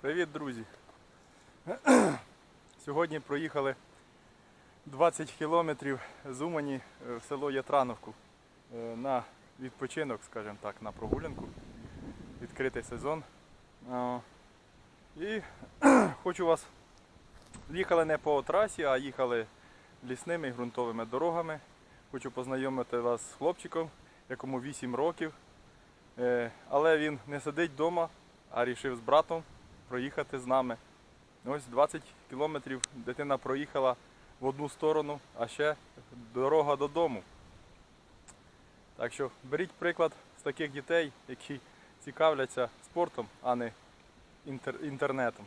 Привіт, друзі! Сьогодні проїхали 20 кілометрів з Умані е, в село Ятрановку е, на відпочинок, скажімо так, на прогулянку. Відкритий сезон. І хочу вас. Їхали не по трасі, а їхали лісними і ґрунтовими дорогами. Хочу познайомити вас з хлопчиком, якому 8 років. Е, Але він не сидить вдома, а рішив з братом проїхати з нами. Ось 20 кілометрів дитина проїхала в одну сторону, а ще дорога додому. Так що беріть приклад з таких дітей, які цікавляться спортом, а не інтернетом.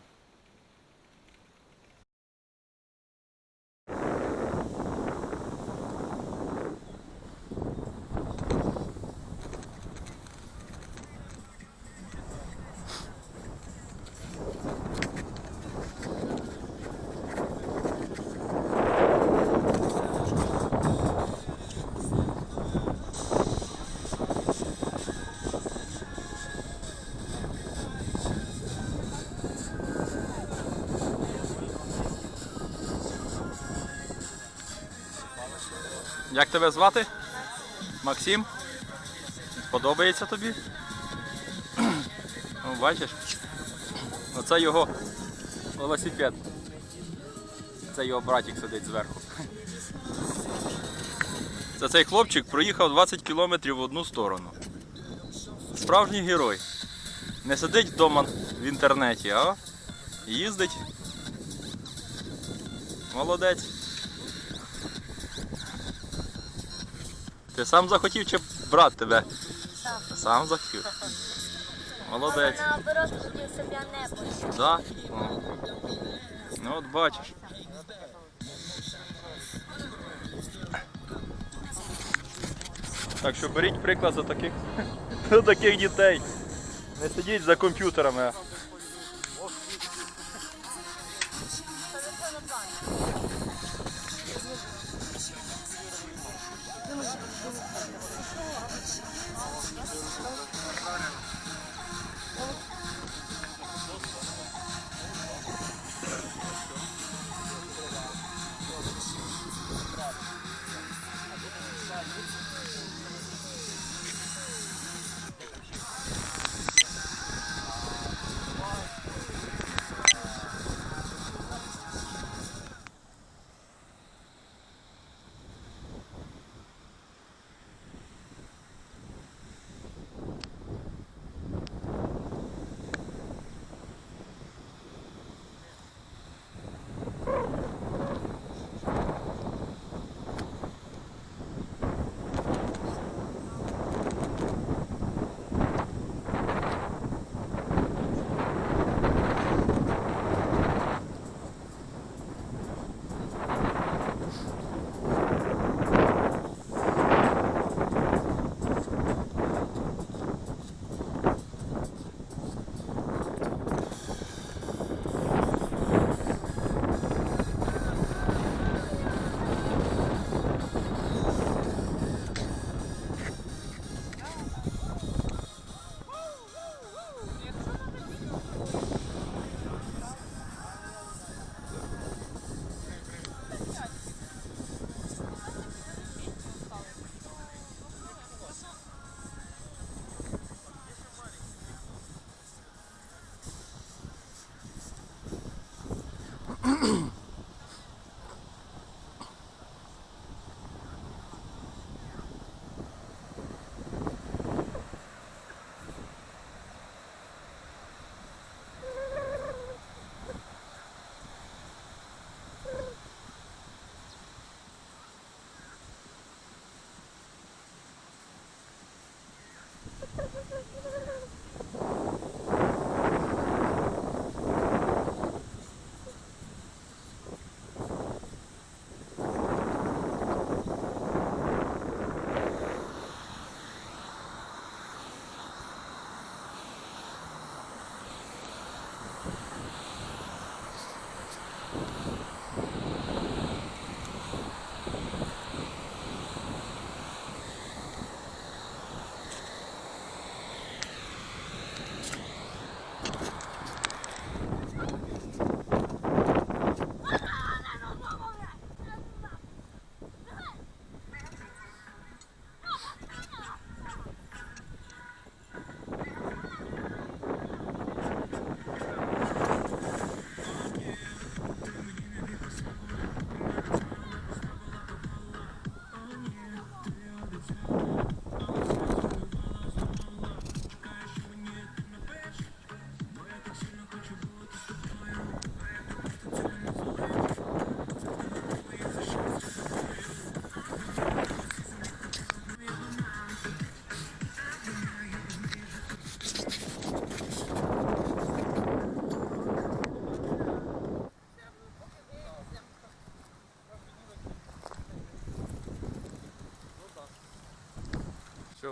Як тебе звати? Максим? Подобається тобі? Ну, бачиш? Оце його велосипед. Це його братик сидить зверху. Це цей хлопчик проїхав 20 кілометрів в одну сторону. Справжній герой. Не сидить вдома в інтернеті, а їздить. Молодець. Ти сам захотів чи брат тебе? Сам. Сам захотів. Молодець. Але наоборот хотів, щоб я не почув. Да? О. Ну от бачиш. Так що беріть приклад за таких, за таких дітей. Не сидіть за комп'ютерами.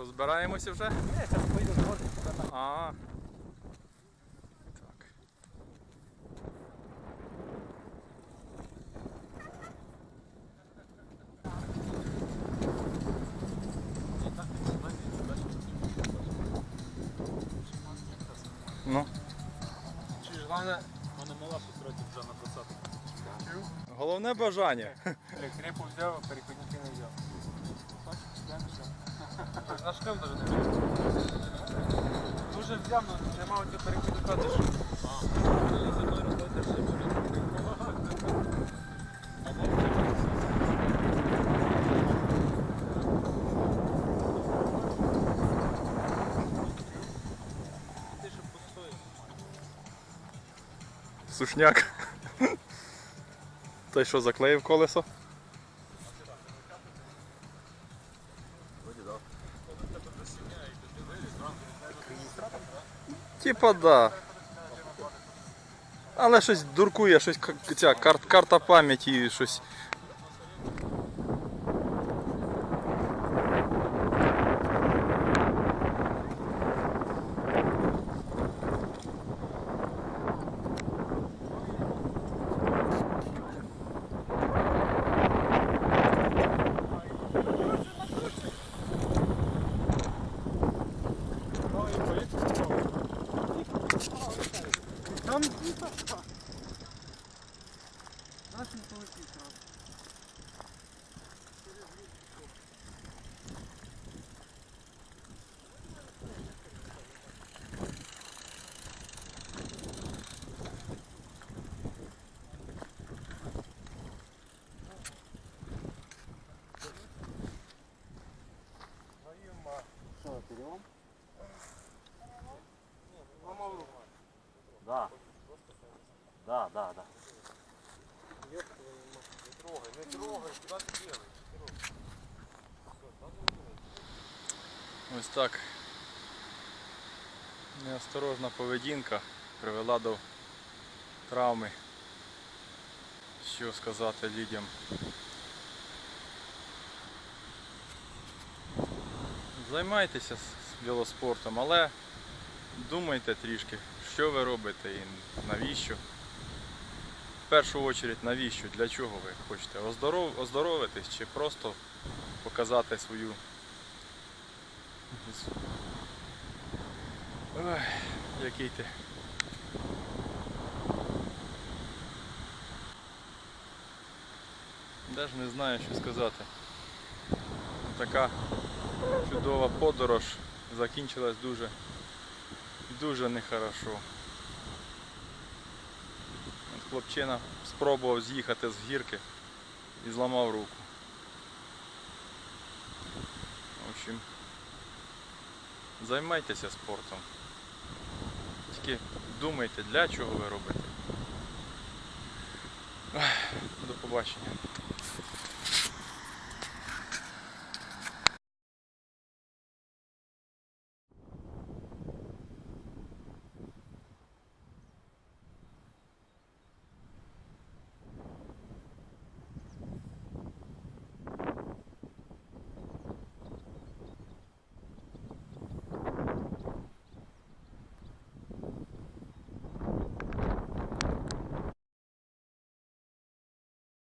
Що, збираємося вже? Ні, зараз поїду город. А. Так. Ну, Чи ж головне, Мене мала потратить вже на посадку. головне бажання. крепу взяв, а На шлем даже не. Дуже взяв, але нема оцього переходника, ти що? Зі мною роботи ще. Ти що? Сушняк. Той що заклеїв колесо? Типа да. Але щось дуркує, щось ця кар- карта пам'яті, щось. Руку. Да. Да, да, да. Не трогай, не трогай, куди ти делаєш? Ось так. Неосторожна поведінка привела до травми. Що сказати людям. Займайтеся велоспортом, але думайте трішки, що ви робите і навіщо. В першу чергу навіщо, для чого ви хочете? Оздоров... Оздоровитись чи просто показати свою Ой, який ти. Навіть не знаю, що сказати. Така чудова подорож закінчилась дуже, дуже нехорошо. Хлопчина спробував з'їхати з гірки і зламав руку. В общем, Займайтеся спортом. Тільки думайте, для чого ви робите. До побачення.